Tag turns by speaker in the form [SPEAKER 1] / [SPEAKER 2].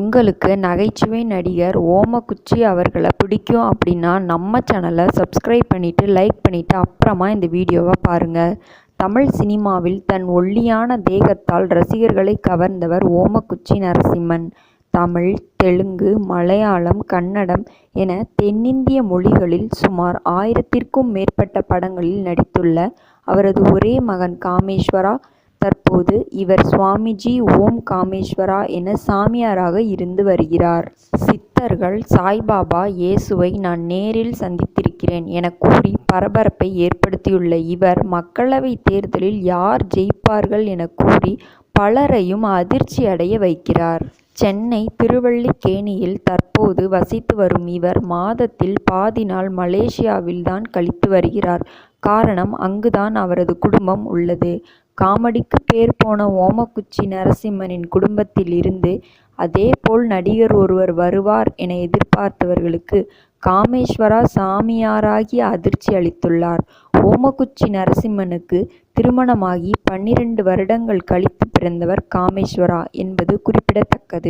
[SPEAKER 1] உங்களுக்கு நகைச்சுவை நடிகர் ஓமக்குச்சி அவர்களை பிடிக்கும் அப்படின்னா நம்ம சேனலை சப்ஸ்கிரைப் பண்ணிவிட்டு லைக் பண்ணிவிட்டு அப்புறமா இந்த வீடியோவை பாருங்கள் தமிழ் சினிமாவில் தன் ஒல்லியான தேகத்தால் ரசிகர்களை கவர்ந்தவர் ஓமக்குச்சி நரசிம்மன். தமிழ் தெலுங்கு மலையாளம் கன்னடம் என தென்னிந்திய மொழிகளில் சுமார் ஆயிரத்திற்கும் மேற்பட்ட படங்களில் நடித்துள்ள அவரது ஒரே மகன் காமேஸ்வரா தற்போது இவர் சுவாமிஜி ஓம் காமேஸ்வரா என சாமியாராக இருந்து வருகிறார். சித்தர்கள் சாய்பாபா இயேசுவை நான் நேரில் சந்தித்திருக்கிறேன் என கூறி பரபரப்பை ஏற்படுத்தியுள்ள இவர் மக்களவை தேர்தலில் யார் ஜெயிப்பார்கள் என கூறி பலரையும் அதிர்ச்சி அடைய வைக்கிறார். சென்னை திருவள்ளிக்கேணியில் தற்போது வசித்து வரும் இவர் மாதத்தில் பாதி நாள் மலேசியாவில் தான் கழித்து வருகிறார். காரணம் அங்குதான் அவரது குடும்பம் உள்ளது. காமெடிக்கு பேர் போன ஓமக்குச்சி நரசிம்மனின் குடும்பத்தில் இருந்து அதேபோல் நடிகர் ஒருவர் வருவார் என எதிர்பார்த்தவர்களுக்கு காமேஸ்வரா சாமியாராகி அதிர்ச்சி அளித்துள்ளார். ஓமக்குச்சி நரசிம்மனுக்கு திருமணமாகி பன்னிரண்டு வருடங்கள் கழித்து பிறந்தவர் காமேஸ்வரா என்பது குறிப்பிடத்தக்கது.